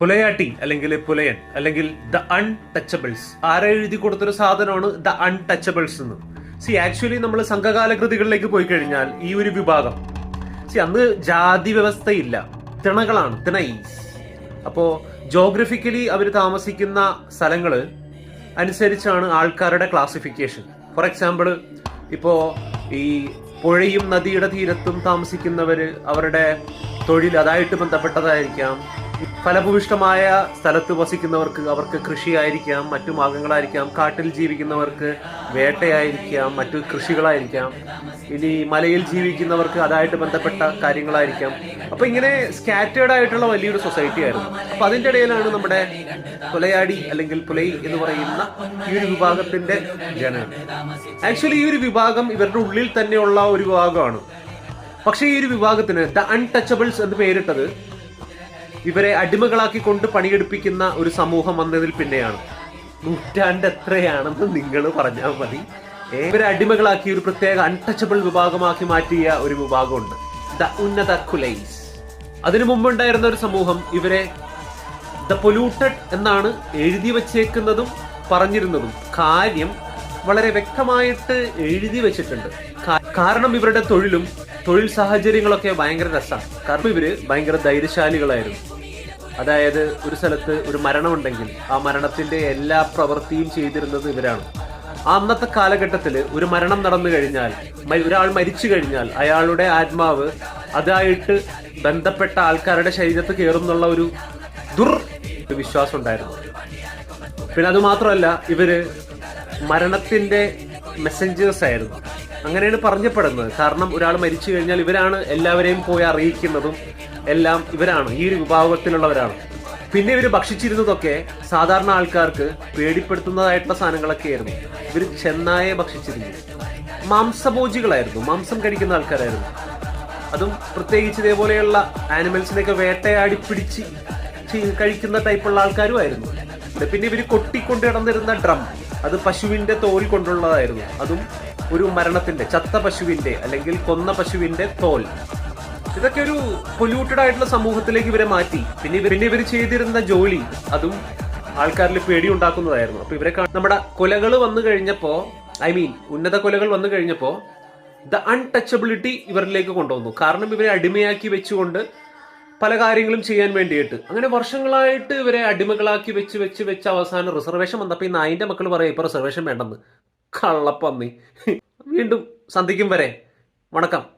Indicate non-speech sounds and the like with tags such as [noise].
പുലയാട്ടി അല്ലെങ്കിൽ പുലയൻ അല്ലെങ്കിൽ the Untouchables ആരെ എഴുതി കൊടുത്തൊരു സാധനമാണ് ദ അൺടച്ചബിൾസ് എന്ന്. സി ആക്ച്വലി നമ്മൾ സംഘകാല കൃതികളിലേക്ക് പോയി കഴിഞ്ഞാൽ ഈ ഒരു വിഭാഗം. സി അന്ന് ജാതി വ്യവസ്ഥയില്ല. തിണകളാണ് തിണൈസ് അപ്പോ ജോഗ്രഫിക്കലി അവർ താമസിക്കുന്ന സ്ഥലങ്ങൾ അനുസരിച്ചാണ് ആൾക്കാരുടെ ക്ലാസിഫിക്കേഷൻ ഫോർ എക്സാമ്പിൾ ഇപ്പോ ഈ പുഴയും നദിയുടെ തീരത്തും താമസിക്കുന്നവര് അവരുടെ തൊഴിൽ അതായിട്ട് ബന്ധപ്പെട്ടതായിരിക്കാം. ഫലഭൂയിഷ്ടമായ സ്ഥലത്ത് വസിക്കുന്നവർക്ക് അവർക്ക് കൃഷിയായിരിക്കാം മറ്റു മാർഗങ്ങളായിരിക്കാം കാട്ടിൽ ജീവിക്കുന്നവർക്ക് വേട്ടയായിരിക്കാം മറ്റു കൃഷികളായിരിക്കാം. ഇനി മലയിൽ ജീവിക്കുന്നവർക്ക് അതായിട്ട് ബന്ധപ്പെട്ട കാര്യങ്ങളായിരിക്കാം. അപ്പൊ ഇങ്ങനെ സ്കാറ്റേർഡ് ആയിട്ടുള്ള വലിയൊരു സൊസൈറ്റി ആയിരുന്നു. അപ്പൊ അതിന്റെ ഇടയിലാണ് നമ്മുടെ പുലയാടി അല്ലെങ്കിൽ പുലൈ എന്ന് പറയുന്ന ഈ ഒരു വിഭാഗത്തിന്റെ ജനം ആക്ച്വലി ഈ ഒരു വിഭാഗം ഇവരുടെ ഉള്ളിൽ തന്നെയുള്ള ഒരു വിഭാഗമാണ്. പക്ഷേ ഈ ഒരു വിഭാഗത്തിന് ദ അൺടച്ചബിൾസ് എന്ന് പേരിട്ടത് ഇവരെ അടിമകളാക്കി കൊണ്ട് പണിയെടുപ്പിക്കുന്ന ഒരു സമൂഹം വന്നതിൽ പിന്നെയാണ്. നൂറ്റാണ്ട് എത്രയാണെന്ന് നിങ്ങൾ പറഞ്ഞാൽ മതി. ഇവരെ അടിമകളാക്കി ഒരു പ്രത്യേക അൺടച്ചബിൾ വിഭാഗമാക്കി മാറ്റിയ ഒരു വിഭാഗമുണ്ട്. ദ ഉന്നത കുലൈസ്. അതിനു മുമ്പുണ്ടായിരുന്ന ഒരു സമൂഹം ഇവരെ ദ പൊല്യൂട്ടഡ് എന്നാണ് എഴുതി വച്ചേക്കുന്നതും പറഞ്ഞിരുന്നതും. കാര്യം വളരെ വ്യക്തമായിട്ട് എഴുതി വെച്ചിട്ടുണ്ട്. കാരണം ഇവരുടെ തൊഴിലും തൊഴിൽ സാഹചര്യങ്ങളൊക്കെ ഭയങ്കര രസമാണ് കാരണം ഇവർ ഭയങ്കര ധൈര്യശാലികളായിരുന്നു. അതായത് ഒരു സ്ഥലത്ത് ഒരു മരണമുണ്ടെങ്കിൽ ആ മരണത്തിന്റെ എല്ലാ പ്രവൃത്തിയും ചെയ്തിരുന്നത് ഇവരാണ്. ആ അന്നത്തെ കാലഘട്ടത്തിൽ ഒരു മരണം നടന്നു കഴിഞ്ഞാൽ ഒരാൾ മരിച്ചു കഴിഞ്ഞാൽ അയാളുടെ ആത്മാവ് അതായിട്ട് ബന്ധപ്പെട്ട ആൾക്കാരുടെ ശരീരത്ത് കയറുന്നുള്ള ഒരു ദുർ വിശ്വാസം ഉണ്ടായിരുന്നു. പിന്നെ അതുമാത്രമല്ല ഇവർ മരണത്തിന്റെ മെസ്സഞ്ചേഴ്സ് ആയിരുന്നു. അങ്ങനെയാണ് പറഞ്ഞപ്പെടുന്നത്. കാരണം ഒരാൾ മരിച്ചു കഴിഞ്ഞാൽ ഇവരാണ് എല്ലാവരെയും പോയി അറിയിക്കുന്നതും എല്ലാം ഇവരാണ്. ഈ ഒരു വിഭാഗത്തിലുള്ളവരാണ്. പിന്നെ ഇവർ ഭക്ഷിച്ചിരുന്നതൊക്കെ സാധാരണ ആൾക്കാർക്ക് പേടിപ്പെടുത്തുന്നതായിട്ടുള്ള സാധനങ്ങളൊക്കെ ആയിരുന്നു ഇവർ ചെന്നായെ ഭക്ഷിച്ചിരുന്നു. മാംസഭോജികളായിരുന്നു. മാംസം കഴിക്കുന്ന ആൾക്കാരായിരുന്നു. അതും പ്രത്യേകിച്ച് ഇതേപോലെയുള്ള ആനിമൽസിനെയൊക്കെ വേട്ടയാടി പിടിച്ച് കഴിക്കുന്ന ടൈപ്പുള്ള ആൾക്കാരുമായിരുന്നു. പിന്നെ ഇവർ കൊട്ടിക്കൊണ്ട് കിടന്നിരുന്ന ഡ്രം. അത് പശുവിന്റെ തോൽ കൊണ്ടുള്ളതായിരുന്നു. അതും ഒരു മരണത്തിന്റെ ചത്ത പശുവിന്റെ അല്ലെങ്കിൽ കൊന്ന പശുവിന്റെ തോൽ. ഇതൊക്കെ ഒരു പൊല്യൂട്ടഡ് ആയിട്ടുള്ള സമൂഹത്തിലേക്ക് ഇവരെ മാറ്റി. പിന്നെ പിന്നെ ഇവർ ചെയ്തിരുന്ന ജോലി അതും ആൾക്കാരിൽ പേടി ഉണ്ടാക്കുന്നതായിരുന്നു അപ്പൊ ഇവരെ നമ്മുടെ കൊലകൾ വന്നു കഴിഞ്ഞപ്പോ ഐ മീൻ ഉന്നത കൊലകൾ വന്നു കഴിഞ്ഞപ്പോ ദ അൺടച്ചബിലിറ്റി ഇവരിലേക്ക് കൊണ്ടുവന്നു. കാരണം ഇവരെ അടിമയാക്കി വെച്ചുകൊണ്ട് പല കാര്യങ്ങളും ചെയ്യാൻ വേണ്ടിയിട്ട്. അങ്ങനെ വർഷങ്ങളായിട്ട് ഇവരെ അടിമകളാക്കി വെച്ച് വെച്ച് വെച്ച് അവസാനം റിസർവേഷൻ വന്നപ്പോൾ ഈ നായിന്റെ മക്കൾ പറയാം ഇപ്പൊ റിസർവേഷൻ വേണ്ടെന്ന്. കള്ളപ്പന്നി. [laughs] വീണ്ടും സന്ധിക്കും വരെ. വണക്കം.